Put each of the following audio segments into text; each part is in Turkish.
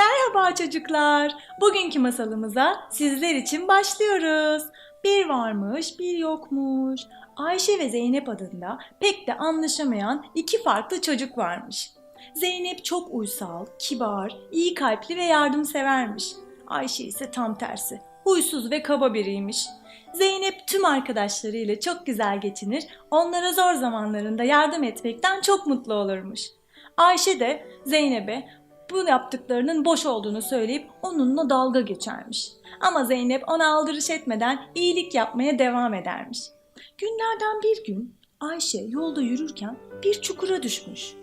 Merhaba çocuklar. Bugünkü masalımıza sizler için başlıyoruz. Bir varmış, bir yokmuş. Ayşe ve Zeynep adında pek de anlaşamayan iki farklı çocuk varmış. Zeynep çok uysal, kibar, iyi kalpli ve yardımsevermiş. Ayşe ise tam tersi, huysuz ve kaba biriymiş. Zeynep tüm arkadaşlarıyla çok güzel geçinir, onlara zor zamanlarında yardım etmekten çok mutlu olurmuş. Ayşe de Zeynep'e bu yaptıklarının boş olduğunu söyleyip onunla dalga geçermiş. Ama Zeynep ona aldırış etmeden iyilik yapmaya devam edermiş. Günlerden bir gün Ayşe yolda yürürken bir çukura düşmüş.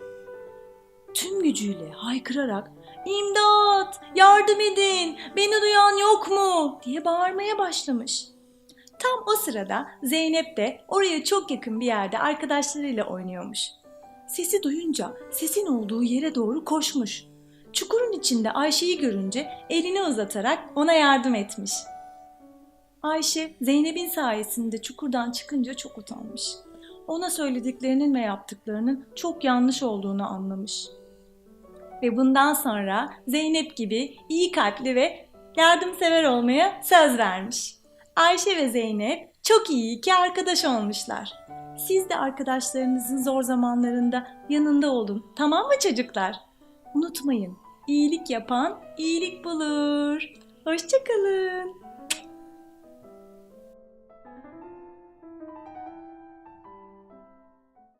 Tüm gücüyle haykırarak İmdat! Yardım edin! Beni duyan yok mu? diye bağırmaya başlamış. Tam o sırada Zeynep de oraya çok yakın bir yerde arkadaşlarıyla oynuyormuş. Sesi duyunca sesin olduğu yere doğru koşmuş. Çukurun içinde Ayşe'yi görünce elini uzatarak ona yardım etmiş. Ayşe Zeynep'in sayesinde çukurdan çıkınca çok utanmış. Ona söylediklerinin ve yaptıklarının çok yanlış olduğunu anlamış. Ve bundan sonra Zeynep gibi iyi kalpli ve yardımsever olmaya söz vermiş. Ayşe ve Zeynep çok iyi iki arkadaş olmuşlar. Siz de arkadaşlarınızın zor zamanlarında yanında olun. Tamam mı çocuklar? Unutmayın, iyilik yapan iyilik bulur. Hoşçakalın.